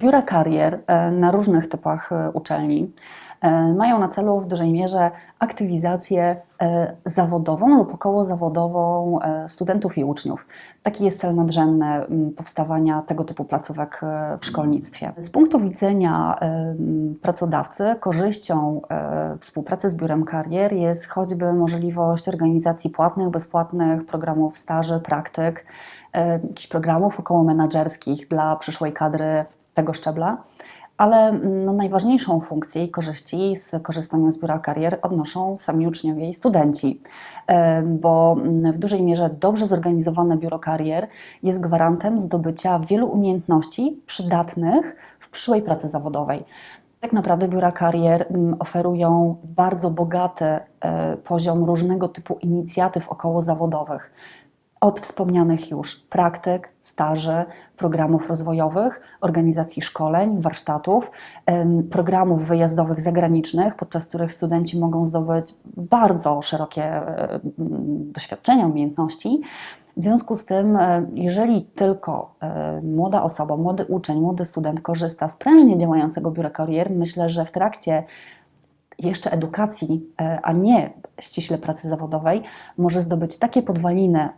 Biura karier e, na różnych typach e, uczelni e, mają na celu w dużej mierze aktywizację zawodową lub około zawodową e, studentów i uczniów. Taki jest cel nadrzędny powstawania tego typu placówek w szkolnictwie. Z punktu widzenia pracodawcy korzyścią współpracy z biurem karier jest choćby możliwość organizacji płatnych, bezpłatnych programów staży, praktyk, jakichś programów około menedżerskich dla przyszłej kadry tego szczebla. Ale mm, no, najważniejszą funkcję i korzyści z korzystania z biura karier odnoszą sami uczniowie i studenci, E, bo mm, w dużej mierze dobrze zorganizowane biuro karier jest gwarantem zdobycia wielu umiejętności przydatnych w przyszłej pracy zawodowej. Tak naprawdę biura karier mm, oferują bardzo bogaty e, poziom różnego typu inicjatyw okołozawodowych od wspomnianych już praktyk, staży, programów rozwojowych, organizacji szkoleń, warsztatów, programów wyjazdowych zagranicznych, podczas których studenci mogą zdobyć bardzo szerokie e, m, doświadczenia, umiejętności. W związku z tym, e, jeżeli tylko e, młoda osoba, młody uczeń, młody student korzysta z prężnie działającego biura karier, myślę, że w trakcie jeszcze edukacji, e, a nie ściśle pracy zawodowej, może zdobyć takie podwaliny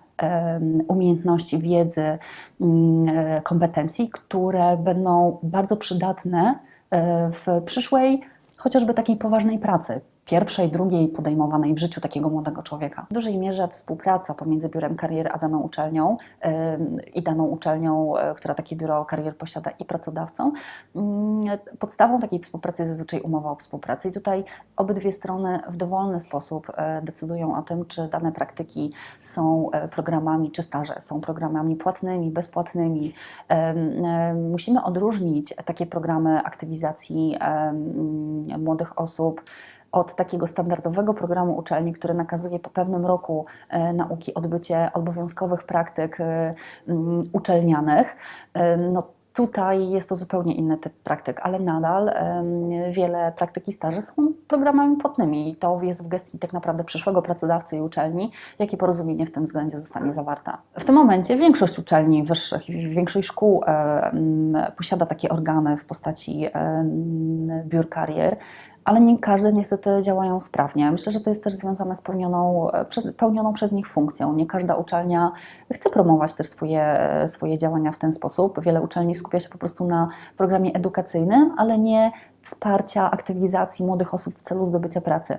umiejętności, wiedzy, mm, e, kompetencji, które będą bardzo przydatne e, w przyszłej, chociażby takiej poważnej pracy. Pierwszej, drugiej podejmowanej w życiu takiego młodego człowieka. W dużej mierze współpraca pomiędzy biurem karier a daną uczelnią i daną uczelnią, e, która takie biuro karier posiada i pracodawcą. Mm, Podstawą takiej współpracy jest zazwyczaj umowa o współpracy i tutaj obydwie strony w dowolny sposób e, decydują o tym, czy dane praktyki są e, programami, czy staże są programami płatnymi, bezpłatnymi. Musimy odróżnić takie programy aktywizacji młodych osób od takiego standardowego programu uczelni, który nakazuje po pewnym roku e, nauki odbycie obowiązkowych praktyk e, mm, uczelnianych. E, No, Tutaj jest to zupełnie inny typ praktyk, ale nadal wiele praktyk i staży są programami płatnymi i to jest w gestii tak naprawdę przyszłego pracodawcy i uczelni, jakie porozumienie w tym względzie zostanie zawarte. W tym momencie większość uczelni wyższych większość szkół em, posiada takie organy w postaci em, biur karier, ale nie każde niestety działają sprawnie. Myślę, że to jest też związane z pełnioną, e, przez, pełnioną przez nich funkcją. Nie każda uczelnia chce promować też swoje, swoje działania w ten sposób. Wiele uczelni skupia się po prostu na programie edukacyjnym, ale nie wsparcia, aktywizacji młodych osób w celu zdobycia pracy.